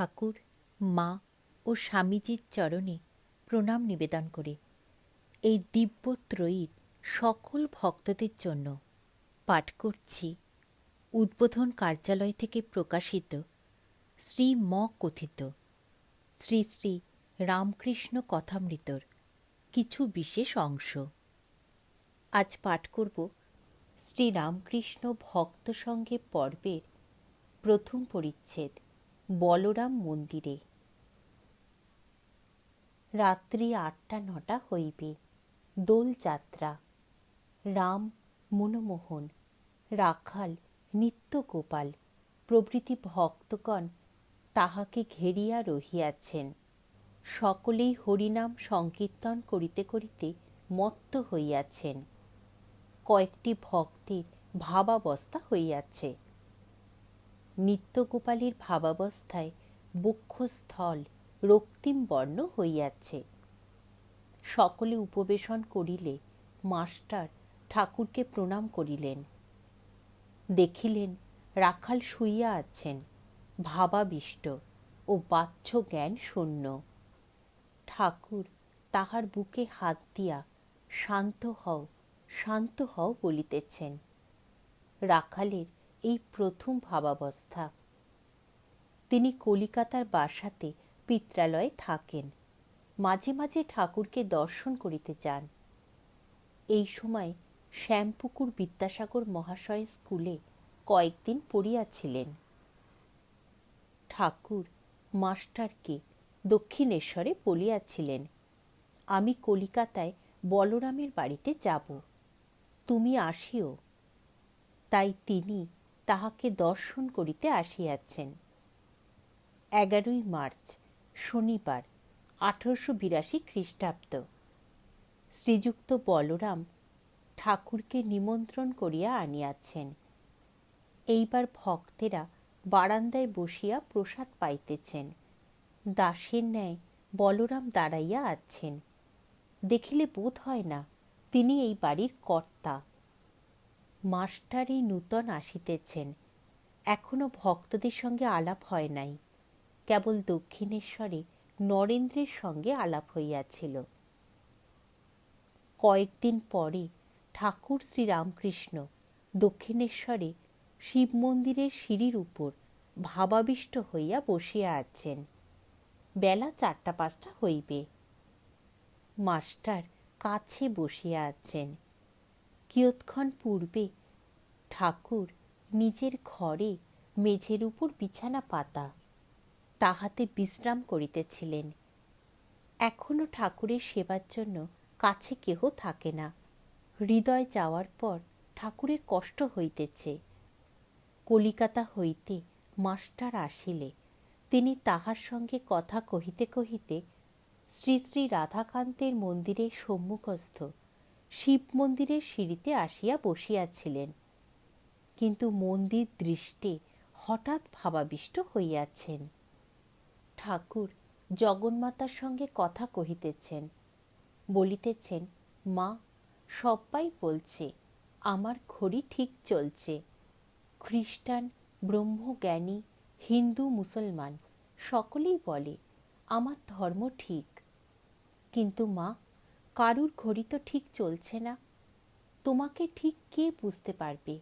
ঠাকুর, মা ও স্বামীজির চরণে প্রণাম নিবেদন করে। এই দিব্যত্রয়ীর সকল ভক্তদের জন্য পাঠ করছি। উদ্বোধন কার্যালয় থেকে প্রকাশিত শ্রী ম কথিত। শ্রী শ্রী রামকৃষ্ণ কথামৃতর কিছু বিশেষ অংশ। আজ পাঠ করব শ্রী রামকৃষ্ণ ভক্ত সঙ্গে পর্বের প্রথম পরিচ্ছেদ। বলরাম মন্দিরে। রাত্রি আটটা নটা হইবে দোলযাত্রা রাম, মনমোহন, রাখাল, নিত্যগোপাল, প্রভৃতি ভক্তগণ তাহাকে ঘেরিয়া রহিয়াছেন। সকলেই হরিনাম সংকীর্তন করিতে করিতে মত্ত হইয়াছেন। কয়েকটি ভক্তের ভাবাবস্থা হইয়াছে। নিত্যগোপালের ভাবাবস্থায় বক্ষস্থল রক্তিম বর্ণ হইয়াছে। সকলে উপবেশন করিলে মাস্টার ঠাকুরকে প্রণাম করিলেন। দেখিলেন রাখাল শুইয়া আছেন, ভাবাবিষ্ট ও বাচ্চ জ্ঞান শূন্য। ঠাকুর তাহার বুকে হাত দিয়া শান্ত হও শান্ত হও বলিতেছেন। রাখালের এই প্রথম ভাবাবস্থা। তিনি কলিকাতার বাসাতে পিত্রালয়ে থাকেন। মাঝে মাঝে ঠাকুরকে দর্শন করিতে যান। এই সময় শ্যামপুকুর বিদ্যাসাগর মহাশয় স্কুলে কয়েকদিন পড়িয়াছিলেন। ঠাকুর মাস্টারকে দক্ষিণেশ্বরে বলিয়াছিলেন, আমি কলিকাতায় বলরামের বাড়িতে যাব। তুমি আসিও। তাই তিনি তাহাকে দর্শন করিতে আসিয়াছেন। এগারোই মার্চ, শনিবার, আঠারোশো বিরাশি খ্রিস্টাব্দ। শ্রীযুক্ত বলরাম ঠাকুরকে নিমন্ত্রণ করিয়া আনিয়াছেন। এইবার ভক্তেরা বারান্দায় বসিয়া প্রসাদ পাইতেছেন। দাসের ন্যায় বলরাম দাঁড়াইয়া আছেন। দেখিলে বোধ হয় না, তিনি এই বাড়ির কর্তা। মাস্টার এই নূতন আসিতেছেন। এখনও ভক্তদের সঙ্গে আলাপ হয় নাই। কেবল দক্ষিণেশ্বরে নরেন্দ্রের সঙ্গে আলাপ হইয়াছিল। কয়েকদিন পরে ঠাকুর শ্রীরামকৃষ্ণ দক্ষিণেশ্বরে শিব মন্দিরের সিঁড়ির উপর ভাবাবিষ্ট হইয়া বসিয়া আছেন। বেলা চারটা পাঁচটা হইবে। মাস্টার কাছে বসিয়া আছেন। কিয়ৎক্ষণ পূর্বে ঠাকুর নিজের ঘরে মেঝের উপর বিছানা পাতা তাহাতে বিশ্রাম করিতেছিলেন। এখনও ঠাকুরের সেবার জন্য কাছে কেহ থাকে না। হৃদয় যাওয়ার পর ঠাকুরের কষ্ট হইতেছে। কলিকাতা হইতে মাস্টার আসিলে। তিনি তাহার সঙ্গে কথা কহিতে কহিতে শ্রী শ্রী রাধাকান্তের মন্দিরের সম্মুখস্থ শিব মন্দিরের সিঁড়িতে আসিয়া বসিয়াছিলেন। কিন্তু মন্দির দৃষ্টে হঠাৎ ভাবাবিষ্ট হইয়াছেন। ঠাকুর জগন্মাতার সঙ্গে কথা কহিতেছেন, বলিতেছেন, মা, সব্বাই বলছে, আমার ঘড়ি ঠিক চলছে। খ্রিস্টান, ব্রহ্মজ্ঞানী, হিন্দু, মুসলমান, সকলেই বলে, আমার ধর্ম ঠিক। কিন্তু মা কারুর ঘড়ি তো ঠিক চলছে না। তোমাকে ঠিক কে বুঝতে পারবে?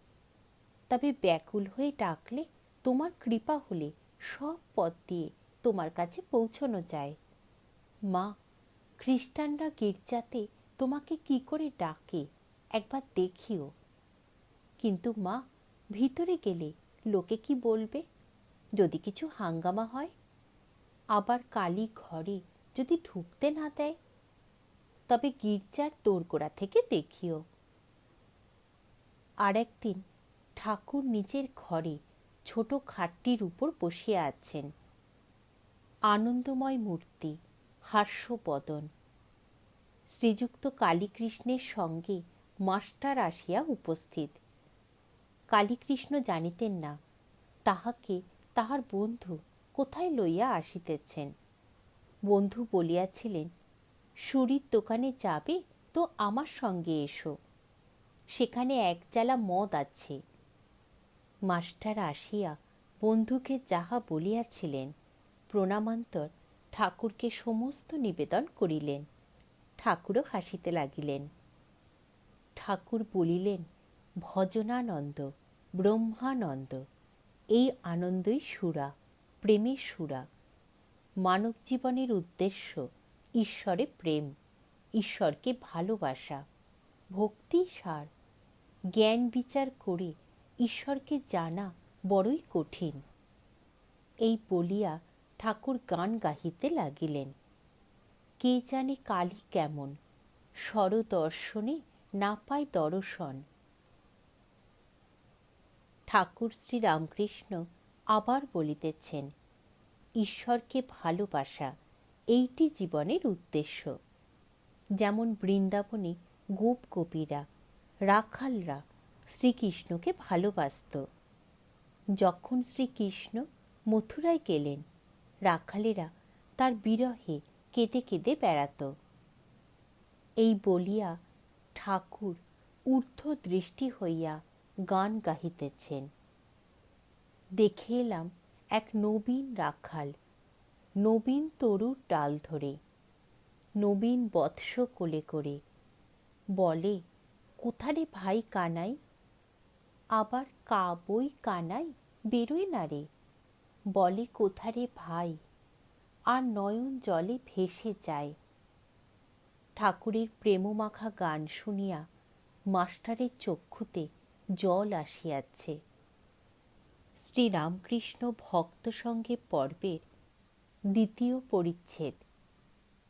তবে ব্যাকুল হয়ে ডাকলে তোমার কৃপা হলে সব পথ দিয়ে তোমার কাছে পৌঁছনো যায়। মা, খ্রিস্টানরা গির্জাতে তোমাকে কি করে ডাকে একবার দেখিও। কিন্তু মা, ভিতরে গেলে লোকে কি বলবে? যদি কিছু হাঙ্গামা হয়? আবার কালী ঘরে যদি ঢুকতে না দেয়? তবে গির্জার তোরগোড়া থেকে দেখিও। আর একদিন ঠাকুর নিজের ঘরে ছোট খাটটির উপর বসিয়া আছেন। আনন্দময় মূর্তি হাস্যপদন শ্রীযুক্ত কালীকৃষ্ণের সঙ্গে মাস্টার আসিয়া উপস্থিত। কালীকৃষ্ণ জানিতেন না, তাহাকে তাহার বন্ধু কোথায় লইয়া আসিতেছেন। বন্ধু বলিয়াছিলেন সুরির দোকানে যাবে তো আমার সঙ্গে এসো। সেখানে এক চালা মদ আছে। মাস্টার আসিয়া বন্ধুকে যাহা বলিয়াছিলেন, প্রণামান্তর ঠাকুরকে সমস্ত নিবেদন করিলেন। ঠাকুরও হাসিতে লাগিলেন। ঠাকুর বলিলেন, ভজনানন্দ, ব্রহ্মানন্দ, এই আনন্দই সুরা প্রেমের সুরা। মানব জীবনের উদ্দেশ্য ঈশ্বরে প্রেম, ঈশ্বরকে ভালোবাসা, ভক্তি সার, জ্ঞান বিচার করে ঈশ্বরকে জানা বড়ই কঠিন। এই বলিয়া ঠাকুর গান গাহিতে লাগিলেন। কে জানে কালী কেমন, স্বরদর্শনে না পায় দর্শন। ঠাকুর শ্রী রামকৃষ্ণ আবার বলিতেছেন, ঈশ্বরকে ভালোবাসা এইটি জীবনের উদ্দেশ্য। যেমন বৃন্দাবনে গোপ গোপীরা, রাখালরা শ্রীকৃষ্ণকে ভালোবাসত। যখন শ্রীকৃষ্ণ মথুরায় গেলেন, রাখালেরা তার বিরহে কেঁদে কেঁদে বেড়াত। এই বলিয়া ঠাকুর ঊর্ধ্ব দৃষ্টি হইয়া গান গাহিতেছেন। দেখে এলাম এক নবীন রাখাল নবীন তরুর ডাল ধরে, নবীন বৎস কোলে করে, বলে কোথারে ভাই কানাই? আবার কাবই কানাই? বেরোয় না রে? বলে কোথারে ভাই? আর নয়ন জলে ভেসে যায়। ঠাকুরের প্রেমমাখা গান শুনিয়া মাস্টারের চক্ষুতে জল আসিয়াছে। শ্রীরামকৃষ্ণ ভক্ত সঙ্গে পর্বের দ্বিতীয় পরিচ্ছেদ।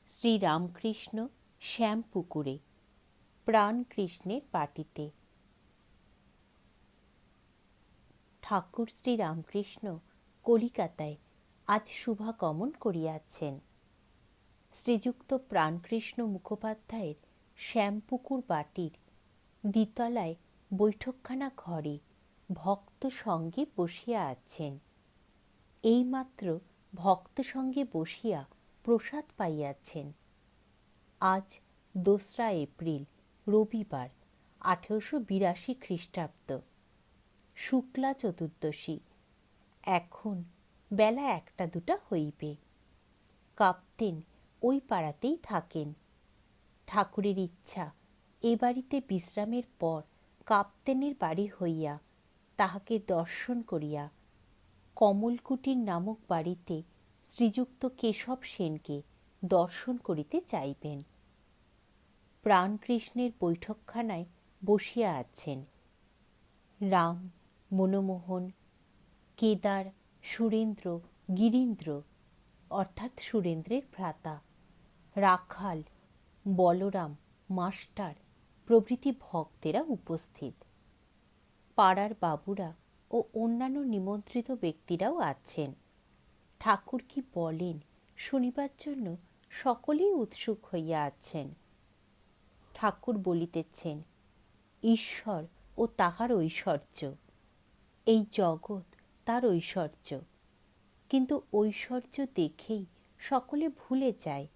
শ্রীরামকৃষ্ণ শ্যামপুকুরে, প্রাণকৃষ্ণের পাটিতে। ঠাকুর শ্রীরামকৃষ্ণ কলিকাতায় আজ শুভাগমন করিয়াছেন। শ্রীযুক্ত প্রাণকৃষ্ণ মুখোপাধ্যায়ের শ্যামপুকুর বাটির দ্বিতলায় বৈঠকখানা ঘরে ভক্ত সঙ্গে বসিয়া আছেন। এইমাত্র ভক্ত সঙ্গে বসিয়া প্রসাদ পাইয়াছেন। আজ দোসরা এপ্রিল, রবিবার, আঠেরোশো বিরাশি খ্রিস্টাব্দ। শুক্লা চতুর্দশী। এখন বেলা একটা দুটা হইবে। কাপ্তেন ওই পাড়াতেই থাকেন। ঠাকুরের ইচ্ছা, এ বাড়িতে বিশ্রামের পর কাপ্তেনের বাড়ি হইয়া তাহাকে দর্শন করিয়া কমলকুটির নামক বাড়িতে শ্রীযুক্ত কেশব সেনকে দর্শন করিতে চাইবেন। প্রাণকৃষ্ণের বৈঠকখানায় বসিয়া আছেন। রাম, মনমোহন, কেদার, সুরেন্দ্র, গিরীন্দ্র, অর্থাৎ সুরেন্দ্রের ভ্রাতা, রাখাল, বলরাম, মাস্টার প্রভৃতি ভক্তেরা উপস্থিত। পাড়ার বাবুরা ও অন্যান্য নিমন্ত্রিত ব্যক্তিরাও আছেন। ঠাকুর কি বলেন, শুনিবার জন্য সকলেই উৎসুক হইয়া আছেন। ঠাকুর বলিতেছেন, ঈশ্বর ও তাহার ঐশ্বর্য, এই জগৎ তার ঐশ্বর্য। কিন্তু ঐশ্বর্য দেখেই সকলে ভুলে যায়,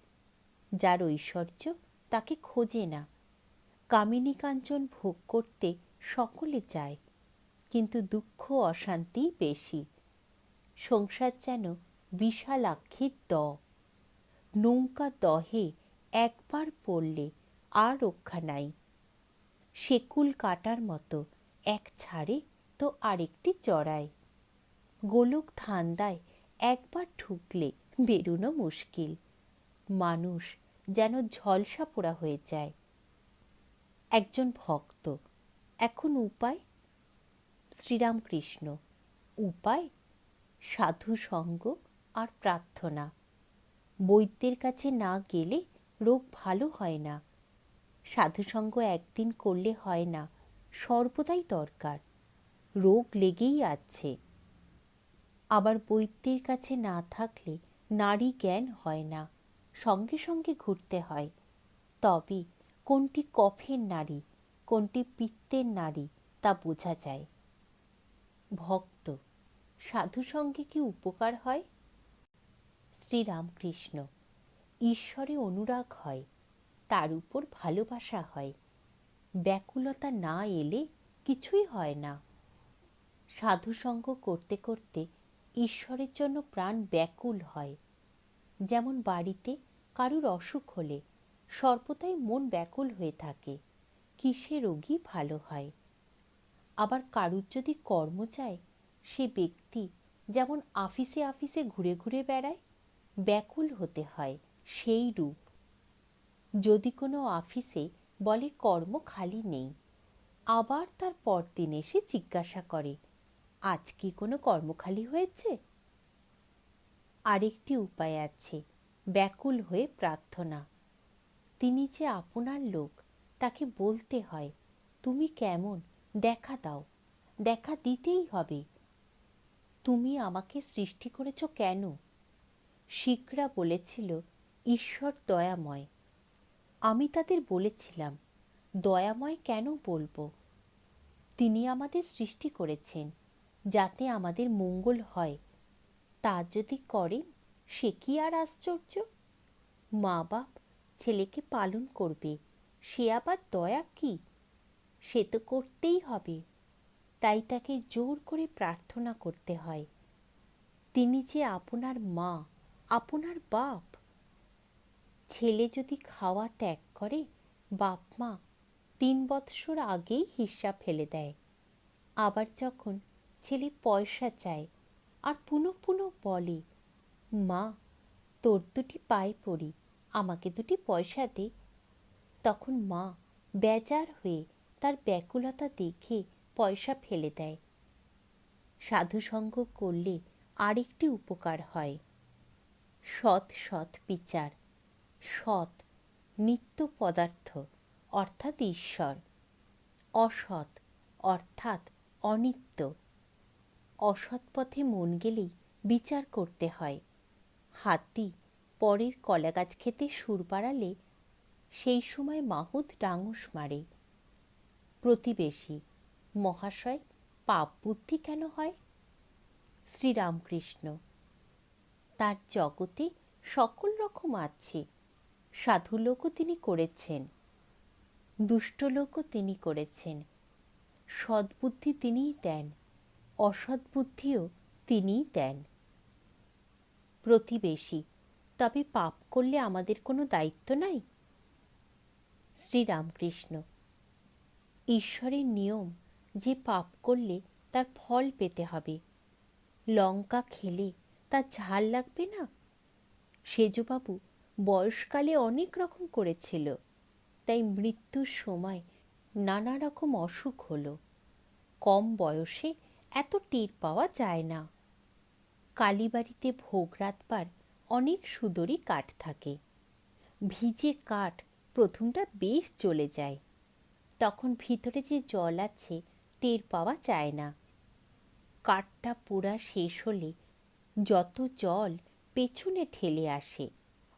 যার ঐশ্বর্য তাকে খোঁজে না। কামিনী কাঞ্চন ভোগ করতে সকলে যায় কিন্তু দুঃখ অশান্তি বেশি। সংসার যেন বিশালাক্ষীর দ। নৌকা দহে একবার পড়লে আর রক্ষা নাই। সেকুল কাটার মতো এক ছাড়ে তো আরেকটি চড়ায় গোলক ধান্দায় একবার ঢুকলে বেরোনো মুশকিল। মানুষ যেন ঝলসা পোড়া হয়ে যায়। একজন ভক্ত, এখন উপায় শ্রীরামকৃষ্ণ। উপায়, সাধু সঙ্গ আর প্রার্থনা। বৈদ্যের কাছে না গেলে রোগ ভালো হয় না। সাধুসঙ্গ একদিন করলে হয় না, সর্বদাই দরকার। রোগ লেগেই আছে। আবার বৈদ্যের কাছে না থাকলে নারী জ্ঞান হয় না, সঙ্গে সঙ্গে ঘুরতে হয়। তবে কোনটি কফের নারী, কোনটি পিত্তের নারী তা বোঝা যায়। ভক্ত। সাধু সঙ্গে কি উপকার হয়? শ্রীরামকৃষ্ণ, ঈশ্বরে অনুরাগ হয়, তার উপর ভালোবাসা হয়। ব্যাকুলতা না এলে কিছুই হয় না। সাধুসঙ্গ করতে করতে ঈশ্বরের জন্য প্রাণ ব্যাকুল হয়। যেমন বাড়িতে কারুর অসুখ হলে সর্বদাই মন ব্যাকুল হয়ে থাকে, কিসে রোগী ভালো হয়? আবার কারুর যদি কর্ম চায়, সে ব্যক্তি যেমন আফিসে আফিসে ঘুরে ঘুরে বেড়ায়, ব্যাকুল হতে হয় সেই রূপ। যদি কোনো আফিসে বলে কর্ম খালি নেই, আবার তার পরদিন এসে জিজ্ঞাসা করে, আজ কি কোনো কর্ম খালি হয়েছে? আরেকটি উপায় আছে, ব্যাকুল হয়ে প্রার্থনা। তিনি যে আপনার লোক, তাকে বলতে হয়, তুমি কেমন? দেখা দাও, দেখা দিতেই হবে। তুমি আমাকে সৃষ্টি করেছ কেন? শিখরা বলেছিল, ঈশ্বর দয়াময়। আমি তাদের বলেছিলাম, দয়াময় কেন বলব? তিনি আমাদের সৃষ্টি করেছেন, যাতে আমাদের মঙ্গল হয়। তা যদি করেন, সে কি আর আশ্চর্য? মা বাপ ছেলেকে পালন করবে, সে আবার দয়া কি? সে তো করতেই হবে। তাই তাকে জোর করে প্রার্থনা করতে হয়। তিনি যে আপনার মা, আপনার বাপ। ছেলে যদি খাওয়া ত্যাগ করে, বাপ মা তিন বৎসর আগেই হিসাব ফেলে দেয়। আবার যখন ছেলে পয়সা চায় আর পুনঃ পুনঃ বলে, মা, তোর দুটি পায়ে পড়ি, আমাকে দুটি পয়সা দে। তখন মা বেজার হয়ে তার ব্যাকুলতা দেখে পয়সা ফেলে দেয়। সাধুসঙ্গ করলে আরেকটি উপকার হয়। সৎ সৎ বিচার, সৎ নিত্য পদার্থ, অর্থাৎ ঈশ্বর। অসৎ অর্থাৎ অনিত্য। অসৎ পথে মন গেলেই বিচার করতে হয়। হাতি পরের কলাগাছ খেতে সুর বাড়ালে সেই সময় মাহুত ডাঙস মারে। প্রতিবেশী। মহাশয়, পাপ বুদ্ধি কেন হয়? শ্রীরামকৃষ্ণ, তার জগতে সকল রকম আছে সাধু লোকও তিনি করেছেন দুষ্ট লোকও তিনি করেছেন, সদ্বুদ্ধি তিনিই দেন, অসদ্বুদ্ধিও তিনিই দেন। প্রতিবেশী, তবে পাপ করলে আমাদের কোনো দায়িত্ব নাই? শ্রীরামকৃষ্ণ ঈশ্বরের নিয়ম যে পাপ করলে তার ফল পেতে হবে। লঙ্কা খেলে তার ঝাল লাগবে না? সেজবাবু বয়সকালে অনেক রকম করেছিল, তাই মৃত্যুর সময় নানা রকম অসুখ হলো। কম বয়সে এত টের পাওয়া যায় না। কালীবাড়িতে ভোগ রাতবার অনেক সুদরি কাঠ থাকে। ভিজে কাঠ প্রথমটা বেশ চলে যায়। তখন ভিতরে যে জল আছে, টের পাওয়া যায় না। কাঠটা পোড়া শেষ হলে যত জল পেছনে ঠেলে আসে,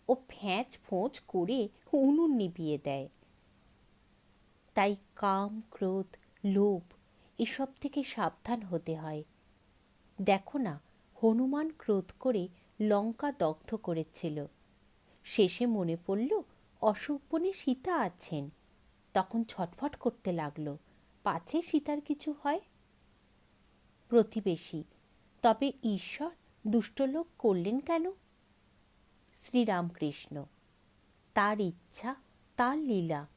ও ফ্যাঁচ ফোঁচ করে উনুন নিবিয়ে দেয়। তাই কাম, ক্রোধ, লোভ এসব থেকে সাবধান হতে হয়। দেখো না, হনুমান ক্রোধ করে লঙ্কা দগ্ধ করেছিল। শেষে মনে পড়ল অশোক বনে সীতা আছেন। তখন ছটফট করতে লাগল, পাছে সীতার কিছু হয়? প্রতিবেশী, তবে ঈশ্বর দুষ্টলোক করলেন কেন? শ্রীরামকৃষ্ণ, তার ইচ্ছা, তার লীলা,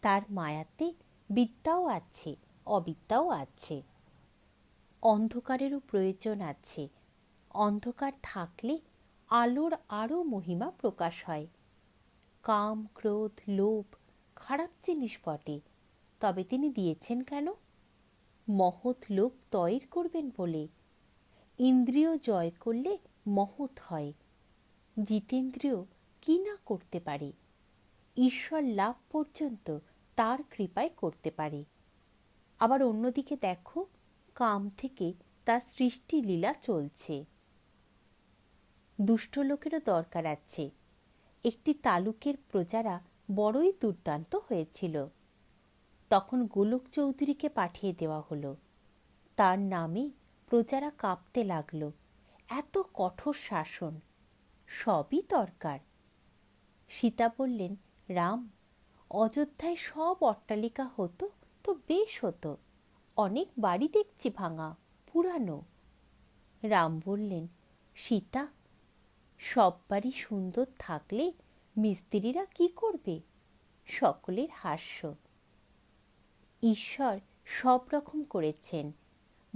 তার মায়াতে বিদ্যাও আছে, অবিদ্যাও আছে। অন্ধকারেরও প্রয়োজন আছে, অন্ধকার থাকলে আলোর আরও মহিমা প্রকাশ হয়। কাম, ক্রোধ, লোভ খারাপ জিনিস বটে। তবে তিনি দিয়েছেন কেন? মহৎ লোক তয়ের করবেন বলে। ইন্দ্রিয় জয় করলে মহৎ হয়। জিতেন্দ্রিয় কি না করতে পারে? ঈশ্বর লাভ পর্যন্ত তার কৃপায় করতে পারে। আবার অন্যদিকে দেখো, কাম থেকে তার সৃষ্টি লীলা চলছে। দুষ্ট লোকেরও দরকার আছে। একটি তালুকের প্রজারা বড়ই দুর্দান্ত হয়েছিল। তখন গোলক চৌধুরীকে পাঠিয়ে দেওয়া হলো। তার নামে প্রজারা কাঁপতে লাগল। এত কঠোর শাসন, সবই দরকার। সীতা বললেন, রাম, অযোধ্যায় সব অট্টালিকা হতো তো বেশ হতো। অনেক বাড়ি দেখছি ভাঙা, পুরানো। রাম বললেন, সীতা, সব বাড়ি সুন্দর থাকলে মিস্ত্রিরা কি করবে? সকলের হাস্য। ঈশ্বর সব রকম করেছেন।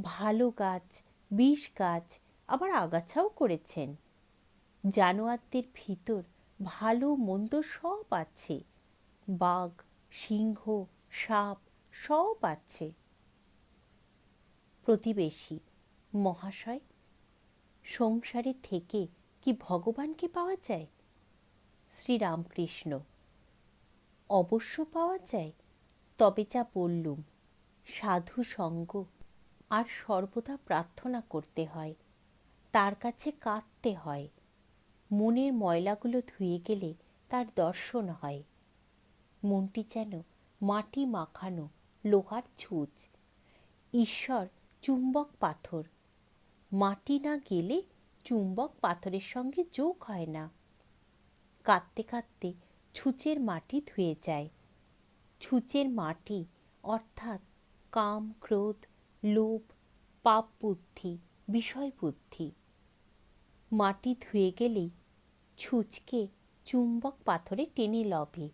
ভালো গাছ, বিষ গাছ, আবার আগাছাও করেছেন। জানোয়ারদের ভিতর ভালো মন্দ সব আছে। বাঘ, সিংহ, সাপ সব আছে। প্রতিবেশী, মহাশয়, সংসারে থেকে কি ভগবানকে পাওয়া যায়? শ্রীরামকৃষ্ণ। অবশ্য পাওয়া যায়, তবে যা বললুম সাধু সঙ্গ আর সর্বদা প্রার্থনা করতে হয়, তার কাছে কাঁদতে হয়। মনের ময়লাগুলো ধুয়ে গেলে তার দর্শন হয়। মনটি যেন মাটি মাখানো লোহার ছুঁচ। ঈশ্বর চুম্বক পাথর। মাটি না গেলে চুম্বক পাথরের সঙ্গে যোগ হয় না। কাঁদতে কাঁদতে ছুঁচের মাটি ধুয়ে যায়। ছুঁচের মাটি অর্থাৎ কাম, ক্রোধ, লোভ, পাপ বুদ্ধি, বিষয় বুদ্ধি। মাটি ধুয়ে গেলেই ছুঁচকে চুম্বক পাথরে টেনে লবে,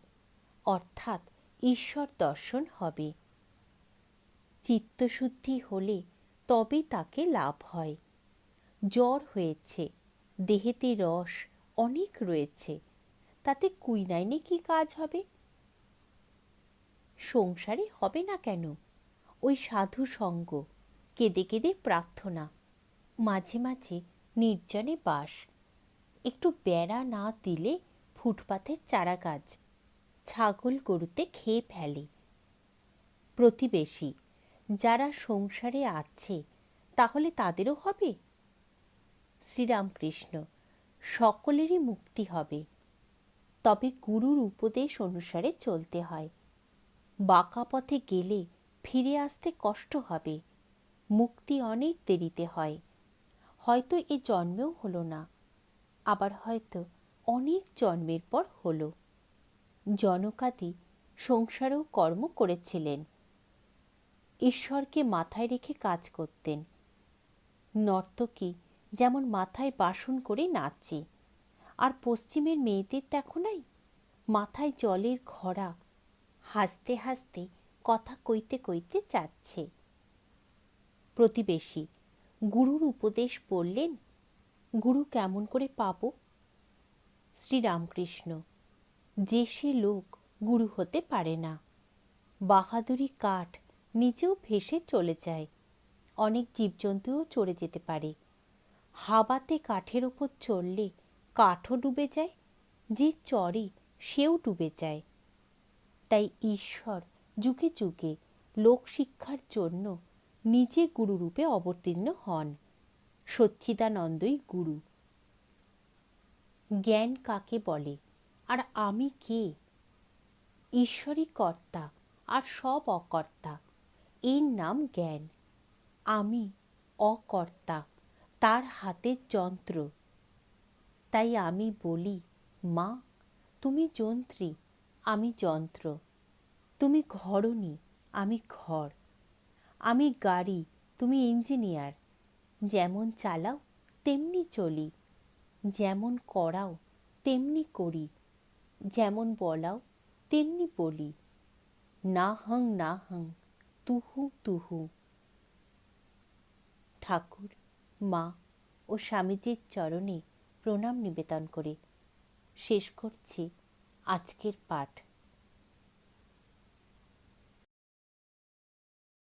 অর্থাৎ ঈশ্বর দর্শন হবে। চিত্তশুদ্ধি হলে তবে তাকে লাভ হয়। জ্বর হয়েছে, দেহেতে রস অনেক রয়েছে তাতে কুইনাইনে কি কাজ হবে? সংসারে হবে না কেন? ওই সাধু সঙ্গ, কেঁদে কেঁদে প্রার্থনা, মাঝে মাঝে নির্জনে বাস, একটু বেড়া না দিলে ফুটপাথের চারা গাছ ছাগল গরুতে খেয়ে ফেলে। প্রতিবেশী, যারা সংসারে আছে, তাহলে তাদেরও হবে? শ্রীরামকৃষ্ণ, সকলেরই মুক্তি হবে। তবে গুরুর উপদেশ অনুসারে চলতে হয়। বাঁকা পথে গেলে ফিরে আসতে কষ্ট হবে। মুক্তি অনেক দেরিতে হয়। হয়তো এ জন্মেও হলো না। আবার হয়তো অনেক জন্মের পর হলো। জনকাদি সংসারেও কর্ম করেছিলেন। ঈশ্বরকে মাথায় রেখে কাজ করতেন। নর্তকী যেমন মাথায় বাসন করে নাচে। আর পশ্চিমের মেয়েদের দেখো নাই? মাথায় জলের ঘড়া হাসতে হাসতে, কথা কইতে কইতে যাচ্ছে। প্রতিবেশী গুরুর উপদেশ পড়লেন, গুরু কেমন করে পাব? শ্রীরামকৃষ্ণ, যে সে লোক গুরু হতে পারে না। বাহাদুরি কাঠ নিচেও ভেসে চলে যায়। অনেক জীবজন্তুও চড়ে যেতে পারে। হাওয়াতে কাঠের ওপর চললে কাঠও ডুবে যায়, যে চরে সেও ডুবে যায়। তাই ঈশ্বর যুগে যুগে লোকশিক্ষার জন্য নিজে গুরুরূপে অবতীর্ণ হন। সচ্চিদানন্দই গুরু। জ্ঞান কাকে বলে? আর আমি কে? ঈশ্বরই কর্তা আর সব অকর্তা। এর নাম জ্ঞান। আমি অকর্তা, তার হাতের যন্ত্র। তাই আমি বলি, মা, তুমি যন্ত্রী, আমি যন্ত্র। তুমি ঘরণী, আমি ঘর। আমি গাড়ি, তুমি ইঞ্জিনিয়ার। যেমন চালাও, তেমনি চলি। যেমন করাও, তেমনি করি। যেমন বলাও, তেমনি বলি। না হং না হং তুহু তুহু। ঠাকুর, মা ও স্বামীজির চরণে প্রণাম নিবেদন করে। শেষ করছি আজকের পাঠ।